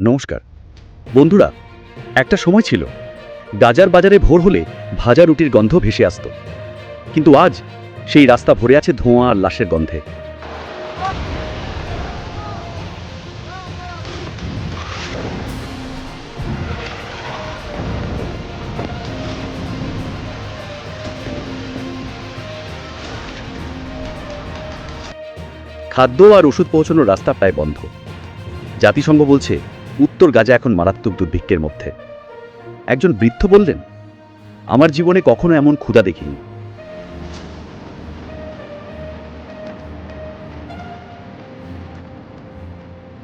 নমস্কার। বন্ধুরা, একটা সময় ছিল, গাজার বাজারে ভোর হলে ভাজা রুটির গন্ধ ভেসে আসতো। কিন্তু আজ সেই রাস্তা ভরে আছে ধোঁয়া আর লাশের গন্ধে। খাদ্য আর ওষুধ পৌঁছানোর রাস্তা প্রায় বন্ধ। জাতিসংঘ বলছে উত্তর গাজা এখন মারাত্মক দুর্ভিক্ষের মধ্যে। একজন বৃদ্ধ বললেন, আমার জীবনে কখনো এমন ক্ষুধা দেখিনি।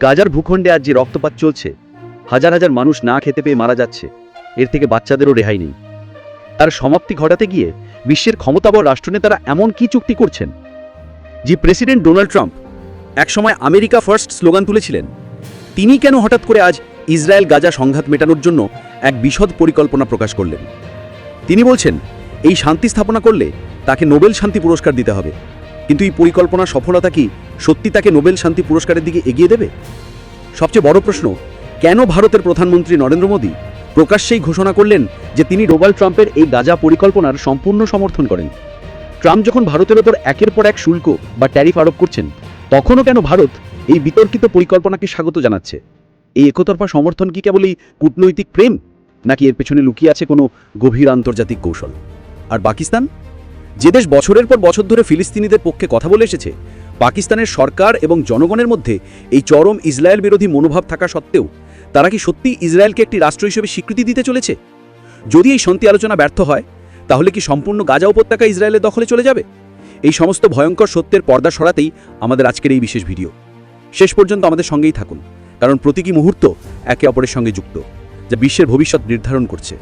গাজার ভূখণ্ডে আজ যে রক্তপাত চলছে, হাজার হাজার মানুষ না খেতে পেয়ে মারা যাচ্ছে। এর থেকে বাচ্চাদেরও রেহাই নেই। তার সমাপ্তি ঘটাতে গিয়ে বিশ্বের ক্ষমতাবর রাষ্ট্রনেতারা এমন কি চুক্তি করছেন, যে প্রেসিডেন্ট ডোনাল্ড ট্রাম্প একসময় আমেরিকা ফার্স্ট স্লোগান তুলেছিলেন তিনি কেন হঠাৎ করে আজ ইসরায়েল গাজা সংঘাত মেটানোর জন্য এক বিশদ পরিকল্পনা প্রকাশ করলেন? তিনি বলছেন, এই শান্তি স্থাপনা করলে তাকে নোবেল শান্তি পুরস্কার দিতে হবে। কিন্তু এই পরিকল্পনা সফলতা কি সত্যি তাকে নোবেল শান্তি পুরস্কারের দিকে এগিয়ে দেবে? সবচেয়ে বড় প্রশ্ন, কেন ভারতের প্রধানমন্ত্রী নরেন্দ্র মোদী প্রকাশ্যেই ঘোষণা করলেন যে তিনি ডোনাল্ড ট্রাম্পের এই গাজা পরিকল্পনার সম্পূর্ণ সমর্থন করেন? ট্রাম্প যখন ভারতের ওপর একের পর এক শুল্ক বা ট্যারিফ আরোপ করছেন, তখনও কেন ভারত এই বিতর্কিত পরিকল্পনাকে স্বাগত জানাচ্ছে। এই একতরফা সমর্থন কি কেবলই কূটনৈতিক প্রেম, নাকি এর পেছনে লুকিয়ে আছে কোনো গভীর আন্তর্জাতিক কৌশল? আর পাকিস্তান? যে দেশ বছরের পর বছর ধরে ফিলিস্তিনিদের পক্ষে কথা বলে এসেছে, পাকিস্তানের সরকার এবং জনগণের মধ্যে এই চরম ইসরায়েল বিরোধী মনোভাব থাকা সত্ত্বেও, তারা কি সত্যি ইসরায়েলকে একটি রাষ্ট্র হিসেবে স্বীকৃতি দিতে চলেছে? যদি এই শান্তি আলোচনা ব্যর্থ হয়, তাহলে কি সম্পূর্ণ গাজা উপত্যকা ইসরায়েলের দখলে চলে যাবে? এই সমস্ত ভয়ঙ্কর সত্যের পর্দা সরাতেই আমাদের আজকের এই বিশেষ ভিডিও। শেষ পর্যন্ত আমাদের সঙ্গেই থাকুন, কারণ প্রতীকী মুহূর্ত একে অপরের সঙ্গে যুক্ত, যা বিশ্বের ভবিষ্যৎ নির্ধারণ করছে।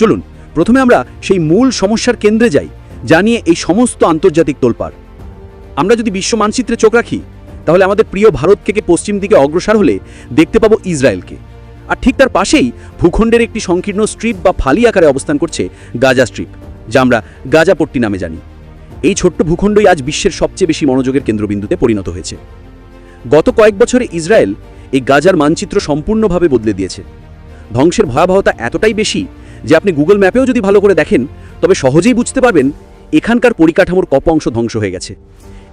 চলুন, প্রথমে আমরা সেই মূল সমস্যার কেন্দ্রে যাই, যা নিয়ে এই সমস্ত আন্তর্জাতিক তোলপাড়। আমরা যদি বিশ্ব মানচিত্রে চোখ রাখি, তাহলে আমাদের প্রিয় ভারত থেকে পশ্চিম দিকে অগ্রসর হলে দেখতে পাবো ইসরায়েলকে। আর ঠিক তার পাশেই ভূখণ্ডের একটি সংকীর্ণ স্ট্রিপ বা ফালি আকারে অবস্থান করছে গাজা স্ট্রিপ, যা আমরা গাজাপট্টি নামে জানি। এই ছোট্ট ভূখণ্ডই আজ বিশ্বের সবচেয়ে বেশি মনোযোগের কেন্দ্রবিন্দুতে পরিণত হয়েছে। গত কয়েক বছরে ইসরায়েল এই গাজার মানচিত্র সম্পূর্ণভাবে বদলে দিয়েছে। ধ্বংসের ভয়াবহতা এতটাই বেশি যে আপনি গুগল ম্যাপেও যদি ভালো করে দেখেন, তবে সহজেই বুঝতে পারবেন এখানকার পরিকাঠামোর কপ অংশ ধ্বংস হয়ে গেছে।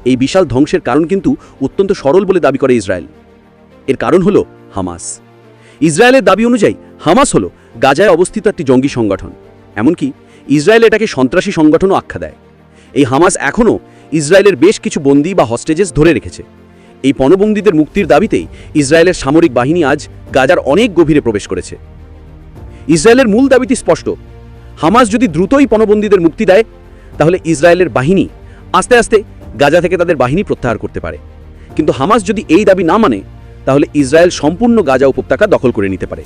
এই বিশাল ধ্বংসের কারণ কিন্তু অত্যন্ত সরল বলে দাবি করে ইসরায়েল। এর কারণ হলো হামাস। ইসরায়েলের দাবি অনুযায়ী, হামাস হলো গাজায় অবস্থিত একটি জঙ্গি সংগঠন। এমনকি ইসরায়েল এটাকে সন্ত্রাসী সংগঠনও আখ্যা দেয়। এই হামাস এখনও ইসরায়েলের বেশ কিছু বন্দী বা হস্টেজেস ধরে রেখেছে। এই পণবন্দীদের মুক্তির দাবিতেই ইসরায়েলের সামরিক বাহিনী আজ গাজার অনেক গভীরে প্রবেশ করেছে। ইসরায়েলের মূল দাবিটি স্পষ্ট। হামাস যদি দ্রুতই পণবন্দীদের মুক্তি দেয়, তাহলে ইসরায়েলের বাহিনী আস্তে আস্তে গাজা থেকে তাদের বাহিনী প্রত্যাহার করতে পারে। কিন্তু হামাস যদি এই দাবি না মানে তাহলে ইসরায়েল সম্পূর্ণ গাজা উপত্যকা দখল করে নিতে পারে।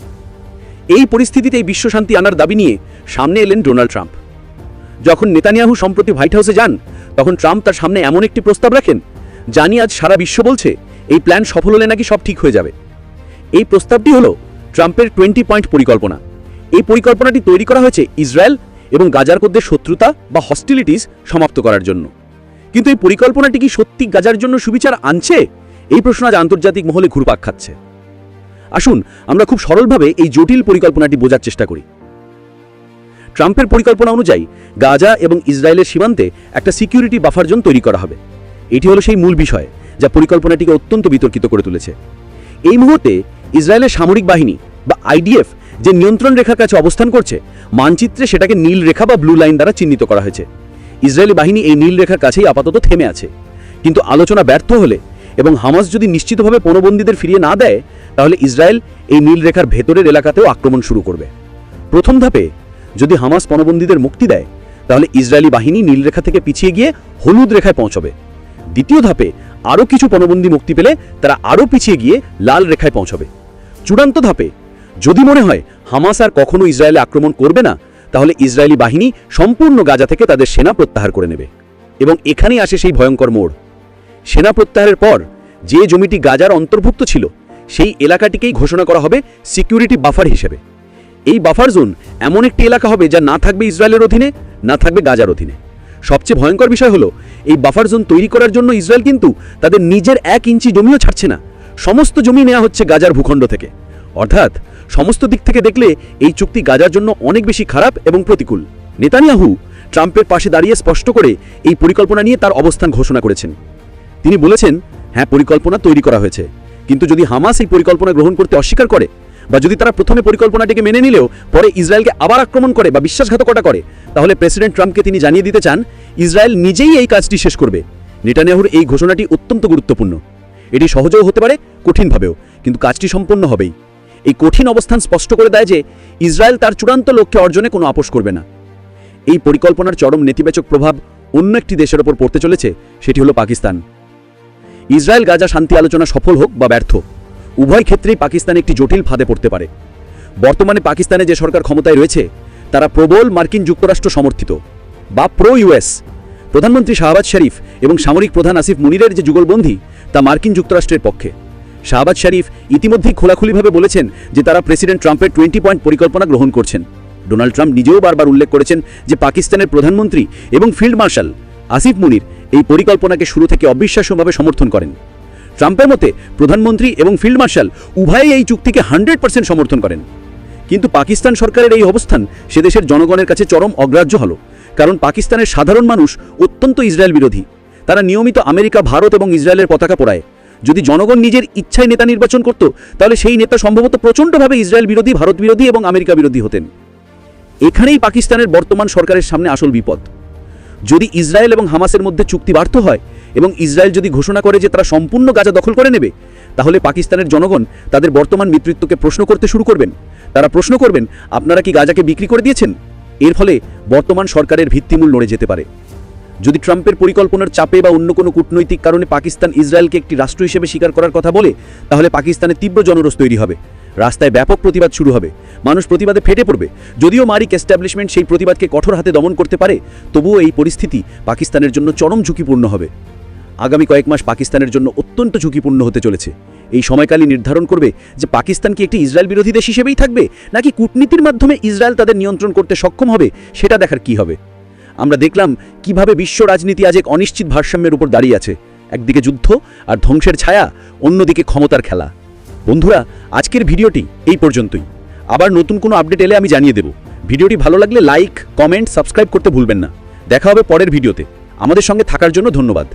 এই পরিস্থিতিতে বিশ্বশান্তি আনার দাবি নিয়ে সামনে এলেন ডোনাল্ড ট্রাম্প। যখন নেতানিয়াহু সম্প্রতি হোয়াইট হাউসে যান, তখন ট্রাম্প তার সামনে এমন একটি প্রস্তাব রাখেন জানি আজ সারা বিশ্ব বলছে, এই প্ল্যান সফল হলে নাকি সব ঠিক হয়ে যাবে। এই প্রস্তাবটি হলো ট্রাম্পের টোয়েন্টি পয়েন্ট পরিকল্পনা। এই পরিকল্পনাটি তৈরি করা হয়েছে ইসরায়েল এবং গাজার মধ্যে শত্রুতা বা হস্টিলিটিস সমাপ্ত করার জন্য। কিন্তু এই পরিকল্পনাটি কি সত্যি গাজার জন্য সুবিচার আনছে? এই প্রশ্ন আজ আন্তর্জাতিক মহলে ঘুরপাক খাচ্ছে। আসুন, আমরা খুব সরলভাবে এই জটিল পরিকল্পনাটি বোঝার চেষ্টা করি। ট্রাম্পের পরিকল্পনা অনুযায়ী গাজা এবং ইসরায়েলের সীমান্তে একটা সিকিউরিটি বাফার জোন তৈরি করা হবে। এটি হলো সেই মূল বিষয় যা পরিকল্পনাটিকে অত্যন্ত বিতর্কিত করে তুলেছে। এই মুহূর্তে ইসরায়েলের সামরিক বাহিনী বা আইডিএফ যে নিয়ন্ত্রণ রেখার কাছে অবস্থান করছে, মানচিত্রে সেটাকে নীল রেখা বা ব্লু লাইন দ্বারা চিহ্নিত করা হয়েছে। ইসরায়েলি বাহিনী এই নীল রেখার কাছেই আপাতত থেমে আছে। কিন্তু আলোচনা ব্যর্থ হলে এবং হামাস যদি নিশ্চিতভাবে পণবন্দীদের ফিরিয়ে না দেয়, তাহলে ইসরায়েল এই নীল রেখার ভেতরের এলাকাতেও আক্রমণ শুরু করবে। প্রথম ধাপে যদি হামাস পণবন্দীদের মুক্তি দেয়, তাহলে ইসরায়েলি বাহিনী নীলরেখা থেকে পিছিয়ে গিয়ে হলুদ রেখায় পৌঁছবে। দ্বিতীয় ধাপে আরও কিছু পণবন্দী মুক্তি পেলে তারা আরও পিছিয়ে গিয়ে লাল রেখায় পৌঁছবে। চূড়ান্ত ধাপে যদি মনে হয় হামাস আর কখনো ইসরায়েলে আক্রমণ করবে না, তাহলে ইসরায়েলি বাহিনী সম্পূর্ণ গাজা থেকে তাদের সেনা প্রত্যাহার করে নেবে এবং এখানেই আসে সেই ভয়ঙ্কর মোড়। সেনা প্রত্যাহারের পর যে জমিটি গাজার অন্তর্ভুক্ত ছিল, সেই এলাকাটিকেই ঘোষণা করা হবে সিকিউরিটি বাফার হিসেবে। এই বাফার জোন এমন একটি এলাকা হবে যা না থাকবে ইসরায়েলের অধীনে, না থাকবে গাজার অধীনে। সবচেয়ে ভয়ঙ্কর বিষয় হলো, এই বাফার জোন তৈরি করার জন্য ইসরায়েল কিন্তু তাদের নিজের এক ইঞ্চি জমিও ছাড়ছে না। সমস্ত জমি নেওয়া হচ্ছে গাজার ভূখণ্ড থেকে। অর্থাৎ, সমস্ত দিক থেকে দেখলে এই চুক্তি গাজার জন্য অনেক বেশি খারাপ এবং প্রতিকূল। নেতানিয়াহু ট্রাম্পের পাশে দাঁড়িয়ে স্পষ্ট করে এই পরিকল্পনা নিয়ে তার অবস্থান ঘোষণা করেছেন। তিনি বলেছেন হ্যাঁ পরিকল্পনা তৈরি করা হয়েছে। কিন্তু যদি হামাস এই পরিকল্পনা গ্রহণ করতে অস্বীকার করে বা যদি তারা প্রথমে পরিকল্পনাটিকে মেনে নিলেও পরে ইসরায়েলকে আবার আক্রমণ করে বা বিশ্বাসঘাতকতা করে, তাহলে প্রেসিডেন্ট ট্রাম্পকে তিনি জানিয়ে দিতে চান, ইসরায়েল নিজেই এই কাজটি শেষ করবে। নেটানিয়াহুর এই ঘোষণাটি অত্যন্ত গুরুত্বপূর্ণ। এটি সহজেও হতে পারে, কঠিনভাবেও, কিন্তু কাজটি সম্পন্ন হবেই। এই কঠিন অবস্থান স্পষ্ট করে দেয় যে, ইসরায়েল তার চূড়ান্ত লক্ষ্যে অর্জনে কোনো আপোষ করবে না। এই পরিকল্পনার চরম নেতিবাচক প্রভাব অন্য একটি দেশের ওপর পড়তে চলেছে, সেটি হলো পাকিস্তান। ইসরায়েল গাজা শান্তি আলোচনা সফল হোক বা ব্যর্থ উভয় ক্ষেত্রেই পাকিস্তান একটি জটিল ফাঁদে পড়তে পারে। বর্তমানে পাকিস্তানে যে সরকার ক্ষমতায় রয়েছে, তারা প্রবল মার্কিন যুক্তরাষ্ট্র সমর্থিত। বা প্রো ইউএস প্রধানমন্ত্রী শাহবাজ শরীফ এবং সামরিক প্রধান আসিফ মুনিরের যে যুগলবন্দী, তা মার্কিন যুক্তরাষ্ট্রের পক্ষে। শাহবাজ শরীফ ইতিমধ্যেই খোলাখুলিভাবে বলেছেন যে তারা প্রেসিডেন্ট ট্রাম্পের টোয়েন্টি পয়েন্ট পরিকল্পনা গ্রহণ করছেন। ডোনাল্ড ট্রাম্প নিজেও বারবার উল্লেখ করেছেন যে পাকিস্তানের প্রধানমন্ত্রী এবং ফিল্ড মার্শাল আসিফ মুনির এই পরিকল্পনাকে শুরু থেকে অবিশ্বাস্যভাবে সমর্থন করেন। ট্রাম্পের মতে প্রধানমন্ত্রী এবং ফিল্ড মার্শাল উভয়ই এই চুক্তিকে হান্ড্রেড পার্সেন্ট সমর্থন করেন। কিন্তু পাকিস্তান সরকারের এই অবস্থান সে দেশের জনগণের কাছে চরম অগ্রাহ্য হল, কারণ পাকিস্তানের সাধারণ মানুষ অত্যন্ত ইসরায়েল বিরোধী। তারা নিয়মিত আমেরিকা, ভারত এবং ইসরায়েলের পতাকা পোড়ায়। যদি জনগণ নিজের ইচ্ছায় নেতা নির্বাচন করত, তাহলে সেই নেতা সম্ভবত প্রচণ্ডভাবে ইসরায়েল বিরোধী, ভারত বিরোধী এবং আমেরিকা বিরোধী হতেন। এখানেই পাকিস্তানের বর্তমান সরকারের সামনে আসল বিপদ। যদি ইসরায়েল এবং হামাসের মধ্যে চুক্তি ব্যর্থ হয় এবং ইসরায়েল যদি ঘোষণা করে যে তারা সম্পূর্ণ গাজা দখল করে নেবে, তাহলে পাকিস্তানের জনগণ তাদের বর্তমান নেতৃত্বকে প্রশ্ন করতে শুরু করবেন। তারা প্রশ্ন করবেন, আপনারা কি গাজাকে বিক্রি করে দিয়েছেন? এর ফলে বর্তমান সরকারের ভিত্তিমূল নড়ে যেতে পারে। যদি ট্রাম্পের পরিকল্পনার চাপে বা অন্য কোনো কূটনৈতিক কারণে পাকিস্তান ইসরায়েলকে একটি রাষ্ট্র হিসেবে স্বীকার করার কথা বলে, তাহলে পাকিস্তানে তীব্র জনরোষ তৈরি হবে। রাস্তায় ব্যাপক প্রতিবাদ শুরু হবে। মানুষ প্রতিবাদে ফেটে পড়বে। যদিও মারিক এস্টাবলিশমেন্ট সেই প্রতিবাদকে কঠোর হাতে দমন করতে পারে, তবুও এই পরিস্থিতি পাকিস্তানের জন্য চরম ঝুঁকিপূর্ণ হবে। আগামী কয়েক মাস পাকিস্তানের জন্য অত্যন্ত ঝুঁকিপূর্ণ হতে চলেছে। এই সময়কালই নির্ধারণ করবে যে পাকিস্তান কি একটি ইসরায়েল বিরোধী দেশ হিসেবেই থাকবে, নাকি কূটনীতির মাধ্যমে ইসরায়েল তাদের নিয়ন্ত্রণ করতে সক্ষম হবে, সেটা দেখার কি হবে? আমরা দেখলাম কীভাবে বিশ্ব রাজনীতি আজ এক অনিশ্চিত ভারসাম্যের উপর দাঁড়িয়ে আছে। একদিকে যুদ্ধ আর ধ্বংসের ছায়া, অন্যদিকে ক্ষমতার খেলা। বন্ধুরা, আজকের ভিডিওটি এই পর্যন্তই। আবার নতুন কোনো আপডেট এলে আমি জানিয়ে দেব। ভিডিওটি ভালো লাগলে লাইক, কমেন্ট, সাবস্ক্রাইব করতে ভুলবেন না। দেখা হবে পরের ভিডিওতে। আমাদের সঙ্গে থাকার জন্য ধন্যবাদ।